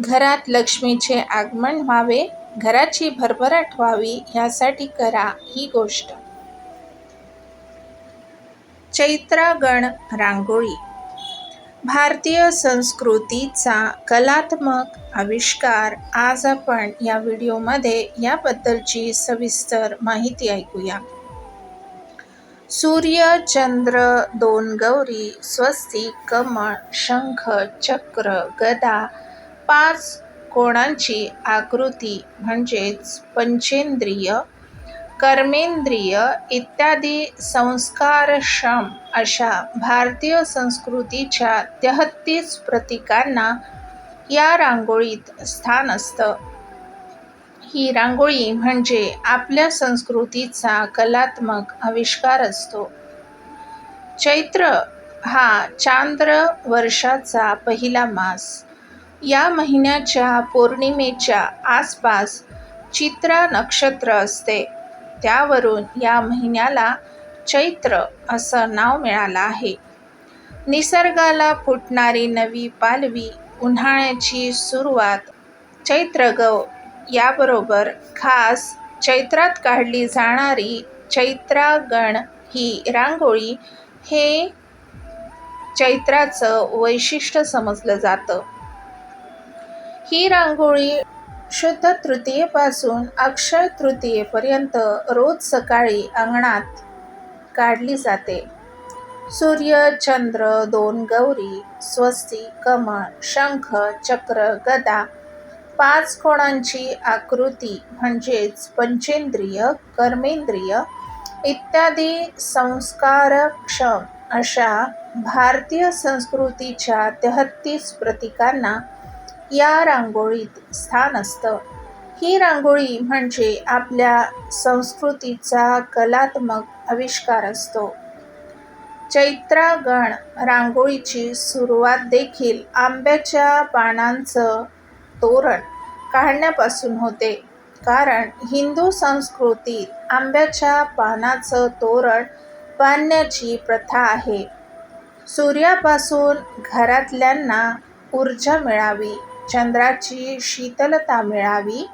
घरात लक्ष्मीचे आगमन व्हावे, घराची भरभराट व्हावी यासाठी करा ही गोष्ट. चैत्रागण रांगोळी भारतीय संस्कृतीचा कलात्मक आविष्कार आज आपण या व्हिडिओमध्ये याबद्दलची सविस्तर माहिती ऐकूया. सूर्य, चंद्र, दोन गौरी, स्वस्तिक, कमळ, शंख, चक्र, गदा, पाच कोणांची आकृती म्हणजेच पंचेंद्रिय, कर्मेंद्रिय इत्यादी संस्कारक्षम अशा भारतीय संस्कृतीच्या तेहत्तीस प्रतीकांना या रांगोळीत स्थान असतं. ही रांगोळी म्हणजे आपल्या संस्कृतीचा कलात्मक आविष्कार असतो. चैत्र हा चांद्र वर्षाचा पहिला मास. या महिन्याच्या पौर्णिमेच्या आसपास चित्रा नक्षत्र असते. त्यावरून या महिन्याला चैत्र असं नाव मिळालं आहे. निसर्गाला फुटणारी नवी पालवी, उन्हाळ्याची सुरुवात, चैत्रगव याबरोबर खास चैत्रात काढली जाणारी चैत्रागण ही रांगोळी हे चैत्राचं वैशिष्ट्य समजलं जातं. ही रांगोळी शुद्ध तृतीयेपासून अक्षय तृतीयेपर्यंत रोज सकाळी अंगणात काढली जाते. सूर्य, चंद्र, दोन गौरी, स्वस्ती कमळ, शंख, चक्र, गदा, पाच कोणांची आकृती म्हणजेच पंचेंद्रिय, कर्मेंद्रिय इत्यादी संस्कारक्षम अशा भारतीय संस्कृतीच्या तेहत्तीस प्रतीकांना या रांगोळीत स्थान असतं. ही रांगोळी म्हणजे आपल्या संस्कृतीचा कलात्मक आविष्कार असतो. चैत्रागण रांगोळीची सुरुवात देखील आंब्याच्या पानांचं तोरण काढण्यापासून होते. कारण हिंदू संस्कृतीत आंब्याच्या पानाचं तोरण बांधण्याची प्रथा आहे. सूर्यापासून घरातल्यांना ऊर्जा मिळावी, चंद्राची शीतलता मिळावी,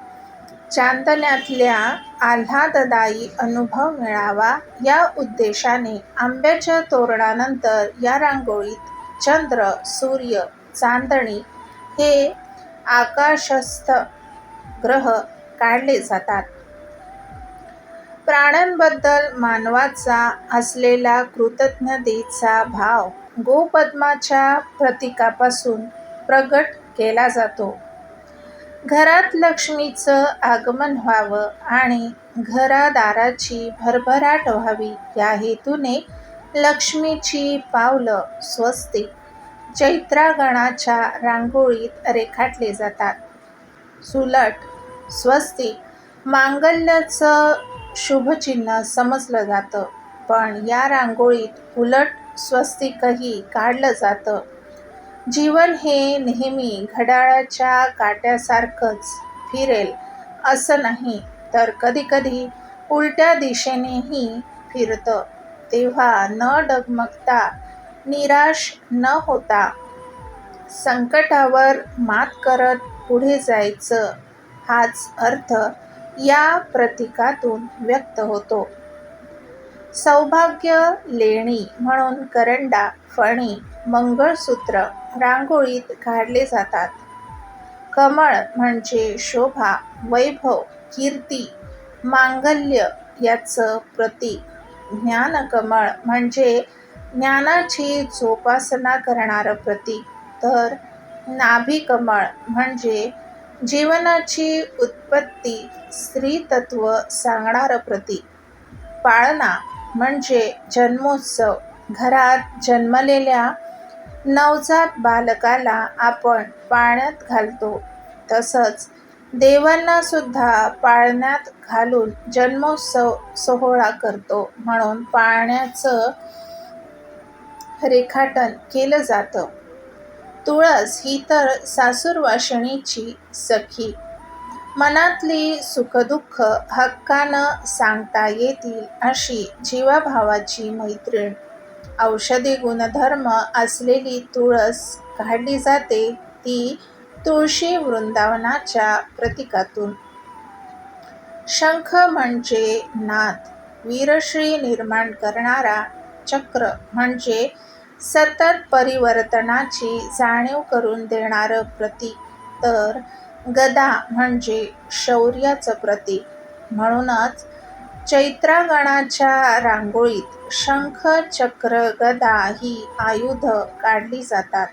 चांदण्यातल्या आल्हाददायी अनुभव मिळावा या उद्देशाने आंब्याच्या तोरणानंतर या रांगोळीत चंद्र, सूर्य, चांदणी हे आकाशस्थ ग्रह काढले जातात. प्राण्यांबद्दल मानवाचा असलेला कृतज्ञतेचा भाव गोपद्माच्या प्रतीकापासून प्रगट केला जातो. घरात लक्ष्मीचं आगमन व्हावं आणि घरादाराची भरभराट व्हावी या हेतूने लक्ष्मीची पावलं स्वस्तिक, चैत्रागणाच्या रांगोळीत रेखाटले जातात. सुलट स्वस्तिक मांगल्याचं शुभचिन्ह समजलं जातं. पण या रांगोळीत उलट स्वस्तिकही काढलं जातं. जीवन हे नेहमी घड्याळाच्या काट्यासारखंच फिरेल असं नाही तर कधीकधी उलट्या दिशेनेही फिरतं. तेव्हा न डगमगता, निराश न होता संकटावर मात करत पुढे जायचं हाच अर्थ या प्रतीकातून व्यक्त होतो. सौभाग्य लेणी म्हणून करंडा, फणी, मंगळसूत्र रांगोळीत काढले जातात. कमळ म्हणजे शोभा, वैभव, कीर्ती, मांगल्य याचं प्रतीक. ज्ञानकमळ म्हणजे ज्ञानाची जोपासना करणारं प्रतीक तर नाभिकमळ म्हणजे जीवनाची उत्पत्ती, स्त्रीतत्व सांगणारं प्रतीक. पाळणा म्हणजे जन्मोत्सव. घरात जन्मलेल्या नवजात बालकाला आपण पाळण्यात घालतो तसंच देवांनासुद्धा पाळण्यात घालून जन्मोत्सव सोहळा करतो म्हणून पाळण्याचं रेखाटन केलं जातं. तुळस ही तर सासूरवाशिणीची सखी. मनातली सुखदुःख हक्कानं सांगता येतील अशी जीवाभावाची मैत्रीण. औषधी गुणधर्म असलेली तुळस काढली जाते ती तुळशी वृंदावनाच्या प्रतीकातून शंख म्हणजे नाद वीरश्री निर्माण करणारा चक्र म्हणजे सतत परिवर्तनाची जाणीव करून देणारं प्रतीक तर गदा म्हणजे शौर्याचं प्रतीक. म्हणूनच चैत्रागणाच्या रांगोळीत शंख चक्र गदा ही आयुध काढली जातात.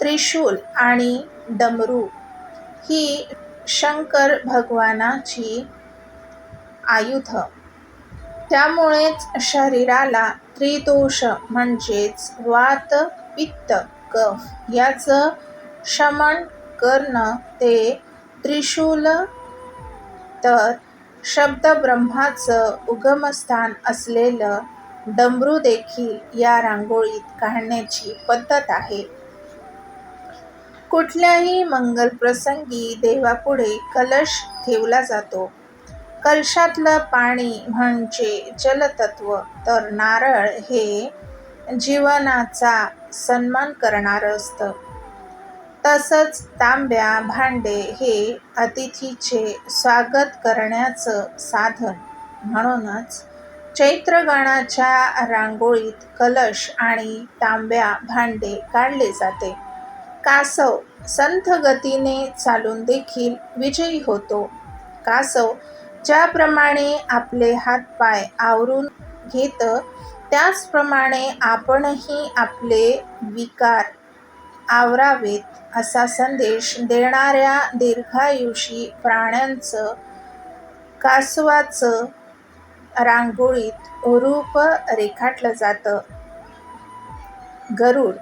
त्रिशूल आणि डमरू ही शंकर भगवानाची आयुध. त्यामुळेच शरीराला त्रिदोष म्हणजेच वात पित्त कफ याचं शमन कर्ण ते त्रिशूल. तर शब्दब्रह्माचं उगमस्थान असलेलं डमरू देखील या रांगोळीत काढण्याची पद्धत आहे. कुठल्याही मंगलप्रसंगी देवापुढे कलश ठेवला जातो. कलशातलं पाणी म्हणजे जलतत्व. तर नारळ हे जीवनाचा सन्मान करणारं असतं. तसंच तांब्या भांडे हे अतिथीचे स्वागत करण्याचं साधन. म्हणूनच चैत्रगणाच्या रांगोळीत कलश आणि तांब्या भांडे काढले जाते. कासव संथ गतीने चालून देखील विजयी होतो. कासव ज्याप्रमाणे आपले हातपाय आवरून घेतं त्याचप्रमाणे आपणही आपले विकार आवरावेत असा संदेश देणाऱ्या दीर्घायुषी प्राण्यांचं कासवाचं रांगोळीत रूप रेखाटलं जातं. गरुड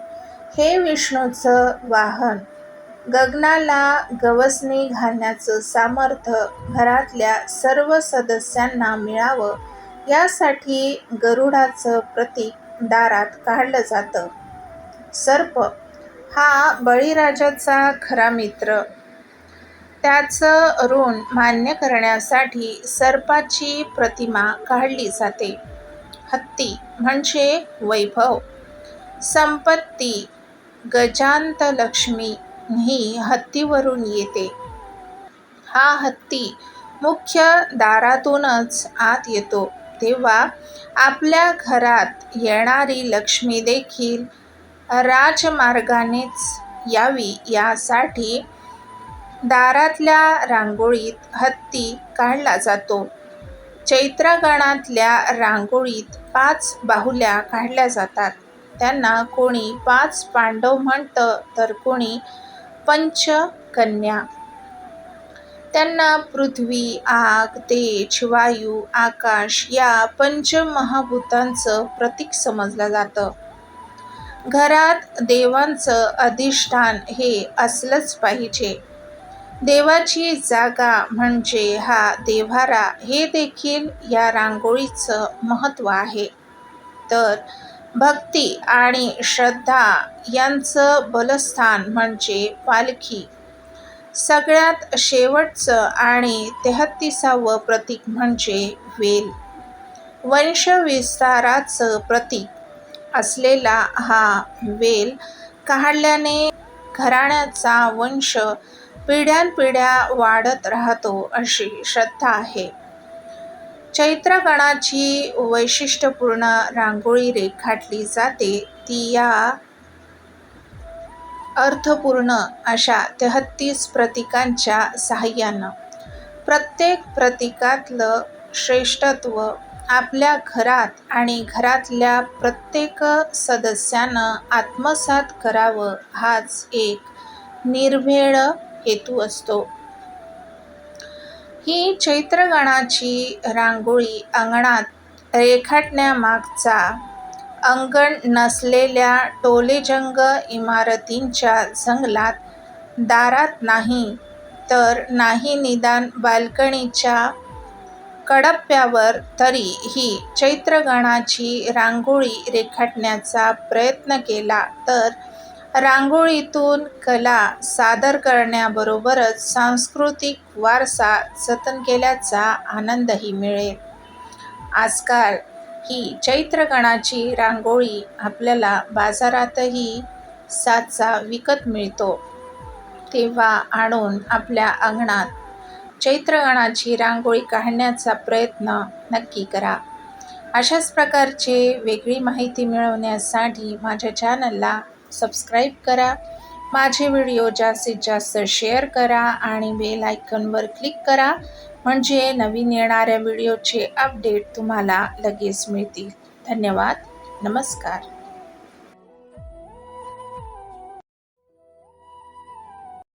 हे विष्णूचं वाहन गगनाला गवसणी घालण्याचं सामर्थ्य घरातल्या सर्व सदस्यांना मिळावं यासाठी गरुडाचं प्रतीक दारात काढलं जातं. सर्प हा बळीराजाचा खरा मित्र. त्याचं ऋण मान्य करण्यासाठी सर्पाची प्रतिमा काढली जाते. हत्ती म्हणजे वैभव. संपत्ती गजांतलक्ष्मी ही हत्तीवरून येते. हा हत्ती मुख्य दारातूनच आत येतो. तेव्हा आपल्या घरात येणारी लक्ष्मी देखील राजमार्गानेच यावी यासाठी दारातल्या रांगोळीत हत्ती काढला जातो. चैत्रगणातल्या रांगोळीत पाच बाहुल्या काढल्या जातात. त्यांना कोणी पाच पांडव म्हणतं तर कोणी पंचकन्या. त्यांना पृथ्वी आग तेज वायू आकाश या पंचमहाभूतांचं प्रतीक समजलं जातं. घरात देवांचं अधिष्ठान हे असलंच पाहिजे. देवाची जागा म्हणजे हा देव्हारा हे देखील या रांगोळीचं महत्त्व आहे. तर भक्ती आणि श्रद्धा यांचं बलस्थान म्हणजे पालखी. सगळ्यात शेवटचं आणि तेहत्तीसावं प्रतीक म्हणजे वेल. वंशविस्ताराचं प्रतीक. असलेला हा वेल काढल्याने घराण्याचा वंश पिढ्यानपिढ्या वाढत राहतो अशी श्रद्धा आहे. चैत्रगणाची वैशिष्ट्यपूर्ण रांगोळी रेखाटली जाते. ती या अर्थपूर्ण अशा तेहत्तीस प्रतीकांच्या साहाय्यानं. प्रत्येक प्रतीकातलं श्रेष्ठत्व आपल्या घरात आणि घरातल्या प्रत्येक सदस्यानं आत्मसात करावं हाच एक निर्भेळ हेतू असतो. ही चैत्रगणाची रांगोळी अंगणात रेखाटण्यामागचा अंगण नसलेल्या टोलेजंग इमारतींच्या जंगलात दारात नाही तर नाही निदान बाल्कनीच्या कडप्प्यावर तरी ही चैत्रगणाची रांगोळी रेखाटण्याचा प्रयत्न केला तर रांगोळीतून कला सादर करण्याबरोबरच सांस्कृतिक वारसा जतन केल्याचा आनंदही मिळेल. आजकाल ही चैत्रगणाची रांगोळी आपल्याला बाजारातही साचा विकत मिळतो. तेव्हा आणून आपल्या अंगणात चैत्रगणाची रांगोळी काढण्याचा प्रयत्न नक्की करा. अशाच प्रकारचे वेगळी माहिती मिळवण्यासाठी माझ्या चॅनलला सबस्क्राईब करा. माझे व्हिडिओ जास्तीत जास्त शेअर करा आणि बेल आयकनवर क्लिक करा. म्हणजे नवीन येणाऱ्या व्हिडिओचे अपडेट तुम्हाला लगेच मिळतील. धन्यवाद. नमस्कार.